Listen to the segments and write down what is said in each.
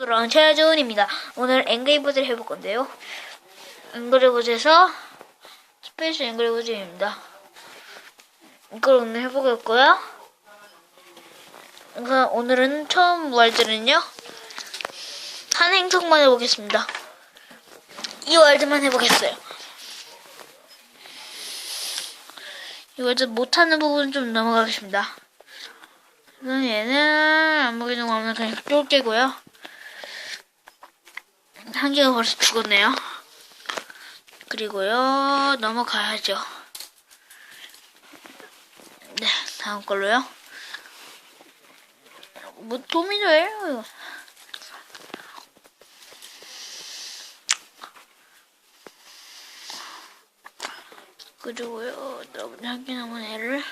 그럼 최준입니다. 오늘 앵그리버드를 해볼 건데요. 앵그리버드에서 스페이스 앵그리버드입니다. 이걸 오늘 해보겠고요. 오늘은 처음 월드는요. 한 행성만 해보겠습니다. 이 월드만 해보겠어요. 이 월드 못하는 부분 좀 넘어가겠습니다. 얘는 아무개나 하면 그냥 쫄게고요. 한 개가 벌써 죽었네요. 그리고요, 넘어가야죠. 네, 다음 걸로요. 뭐, 도미노예요. 그리고요, 너무 한개 남은 애를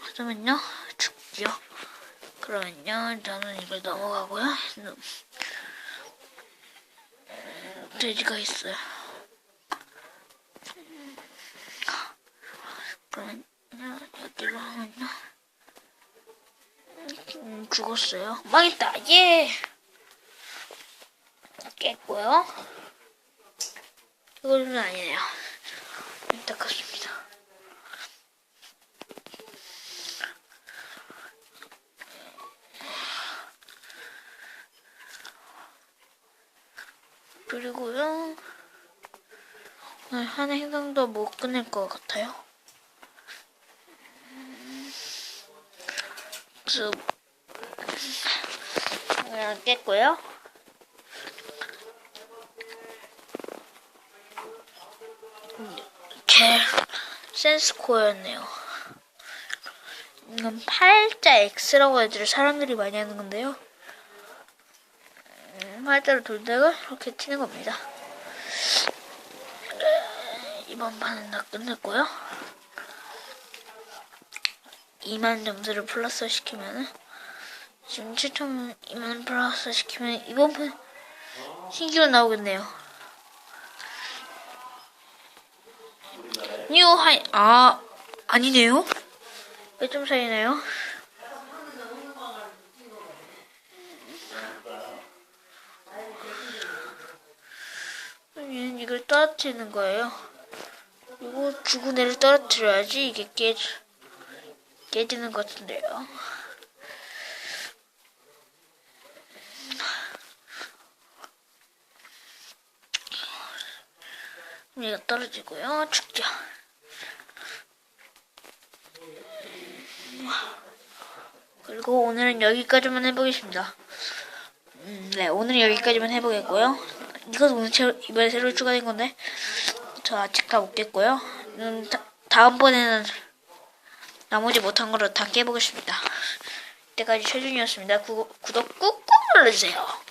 하자면요, 죽죠. 그러면요, 저는 이걸 넘어가고요. 음, 돼지가 있어요. 그러면요, 여기로 하면요. 음, 죽었어요. 망했다, 예! 깼고요. 이거는 아니네요. 안타깝습니다. 그리고요. 오늘 한 행동도 못 끝낼 것 같아요. 그래서 그냥 깼고요. 제 센스코어였네요. 이건 팔자 X라고 해도 사람들이 많이 하는 건데요. 음, 팔자를 돌다가 이렇게 튀는 겁니다. 이번 판은 다 끝냈고요. 2만 점수를 플러스 시키면은 지금 7천 2만 플러스 시키면 이번 판 신기로 나오겠네요. 뉴 하이 아 아니네요. 몇점 차이네요. 얘는 이걸 떨어뜨리는 거예요. 그리고 죽은 애를 떨어뜨려야지 이게 깨 깨지는 것 같은데요. 얘가 떨어지고요. 죽죠. 그리고 오늘은 여기까지만 해보겠습니다. 음, 네, 오늘은 여기까지만 해보겠고요. 이것은 오늘 새로, 이번에 새로 추가된 건데, 저 아직 다 못 깼고요. 음, 다, 다음번에는 나머지 못한 거로 다 깨보겠습니다. 이때까지 최준이었습니다. 구, 구독 꾹꾹 눌러주세요.